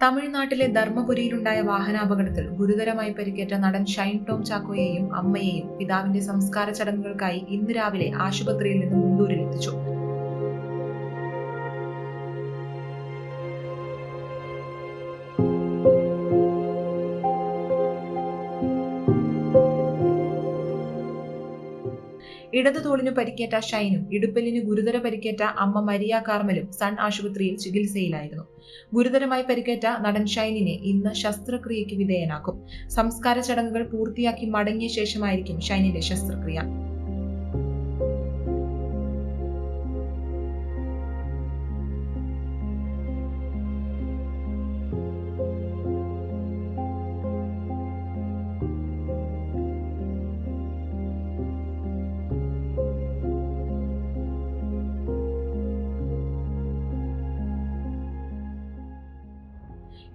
തമിഴ്നാട്ടിലെ ധർമ്മപുരിയിലുണ്ടായ വാഹനാപകടത്തിൽ ഗുരുതരമായി പരിക്കേറ്റ നടൻ ഷൈൻ ടോം ചാക്കോയെയും അമ്മയെയും പിതാവിന്റെ സംസ്കാര ചടങ്ങുകൾക്കായി ഇന്ന് രാവിലെ ആശുപത്രിയിൽ നിന്ന് മുണ്ടൂരിൽ എത്തിച്ചു. ഇടതു തോളിനു പരിക്കേറ്റ ഷൈനും ഇടുപ്പലിന് ഗുരുതര പരിക്കേറ്റ അമ്മ മരിയ കാർമലും സൺ ആശുപത്രിയിൽ ചികിത്സയിലായിരുന്നു. ഗുരുതരമായി പരിക്കേറ്റ നടൻ ഷൈനിനെ ഇന്ന് ശസ്ത്രക്രിയയ്ക്ക് വിധേയനാക്കും. സംസ്കാര ചടങ്ങുകൾ പൂർത്തിയാക്കി മടങ്ങിയ ശേഷമായിരിക്കും ഷൈനിന്റെ ശസ്ത്രക്രിയ.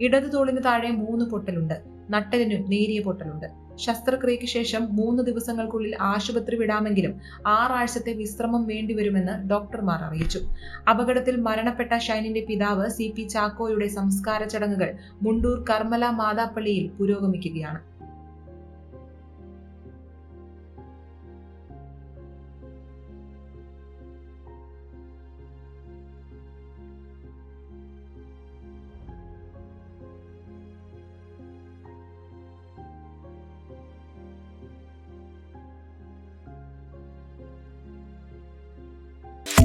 ഇടതു തോളിന് താഴെ മൂന്ന് പൊട്ടലുണ്ട്. നട്ടലിനും നേരിയ പൊട്ടലുണ്ട്. ശസ്ത്രക്രിയയ്ക്ക് ശേഷം മൂന്ന് ദിവസങ്ങൾക്കുള്ളിൽ ആശുപത്രി വിടാമെങ്കിലും ആറാഴ്ചത്തെ വിശ്രമം വേണ്ടിവരുമെന്ന് ഡോക്ടർമാർ അറിയിച്ചു. അപകടത്തിൽ മരണപ്പെട്ട ഷൈനിന്റെ പിതാവ് സി പി ചാക്കോയുടെ സംസ്കാര ചടങ്ങുകൾ മുണ്ടൂർ കർമ്മല മാതാപ്പള്ളിയിൽ പുരോഗമിക്കുകയാണ്.